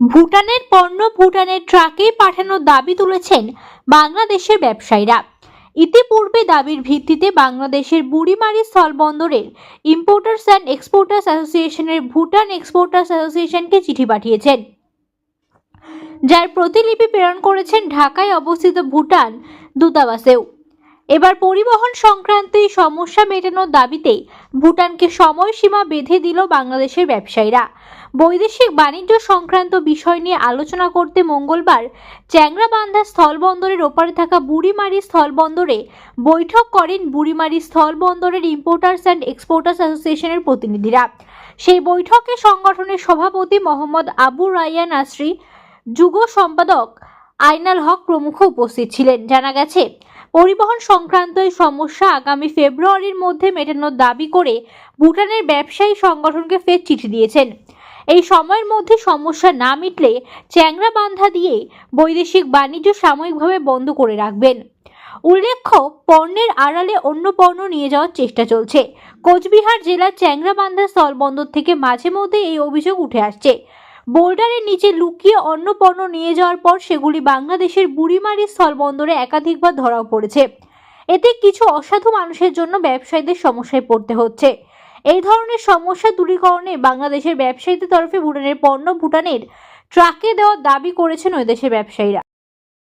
ভুটানের পণ্য ভুটানের ট্রাকে পাঠানোর দাবি তুলেছেন বাংলাদেশের ব্যবসায়ীরা। ইতিপূর্বে দাবির ভিত্তিতে বাংলাদেশের বুড়িমারি স্থলবন্দরের ইম্পোর্টার্স অ্যান্ড এক্সপোর্টার্স অ্যাসোসিয়েশনের ভুটান এক্সপোর্টার্স অ্যাসোসিয়েশনকে চিঠি পাঠিয়েছেন। যার প্রতিলিপি প্রেরণ করেছেন ঢাকায় অবস্থিত ভুটান দূতাবাসেও। এবার পরিবহন সংক্রান্ত এই সমস্যা মেটানোর দাবিতে ভুটানকে সময়সীমা বেঁধে দিল বাংলাদেশের ব্যবসায়ীরা। বৈদেশিক বাণিজ্য সংক্রান্ত বিষয় নিয়ে আলোচনা করতে মঙ্গলবার চ্যাংরাবান্ধা স্থলবন্দরের ওপারে থাকা বুড়িমারি স্থলবন্দরে বৈঠক করেন বুড়িমারি স্থলবন্দরের ইম্পোর্টার্স অ্যান্ড এক্সপোর্টার্স অ্যাসোসিয়েশনের প্রতিনিধিরা। সেই বৈঠকে সংগঠনের সভাপতি মোহাম্মদ আবু রায়ান আশ্রী যুগ সম্পাদক আইনাল হক প্রমুখ উপস্থিত ছিলেন। জানা গেছে পরিবহন সংক্রান্ত এই সমস্যা আগামী ফেব্রুয়ারির মধ্যে মেটানোর দাবি করে ভুটানের ব্যবসায়ী সংগঠনকে ফের চিঠি দিয়েছেন। এই সময়ের মধ্যে সমস্যা না মিটলে চ্যাংরা বান্ধা দিয়ে বৈদেশিক বাণিজ্য সাময়িকভাবে বন্ধ করে রাখবেন। উল্লেখ্য, পণ্যের আড়ালে অন্য পণ্য নিয়ে যাওয়ার চেষ্টা চলছে। কোচবিহার জেলার চ্যাংরাবান্ধা স্থলবন্দর থেকে মাঝে মধ্যে এই অভিযোগ উঠে আসছে। বোর্ডারের নিচে লুকিয়ে অন্য পণ্য নিয়ে যাওয়ার পর সেগুলি বাংলাদেশের বুড়িমারি স্থলবন্দরে একাধিকবার ধরাও পড়েছে। এতে কিছু অসাধু মানুষের জন্য ব্যবসায়ীদের সমস্যায় পড়তে হচ্ছে। এই ধরনের সমস্যা দূরীকরণে বাংলাদেশের ব্যবসায়ীদের তরফে ভুটানের পণ্য ভুটানের ট্রাকে দেওয়ার দাবি করেছেন ওই দেশের ব্যবসায়ীরা।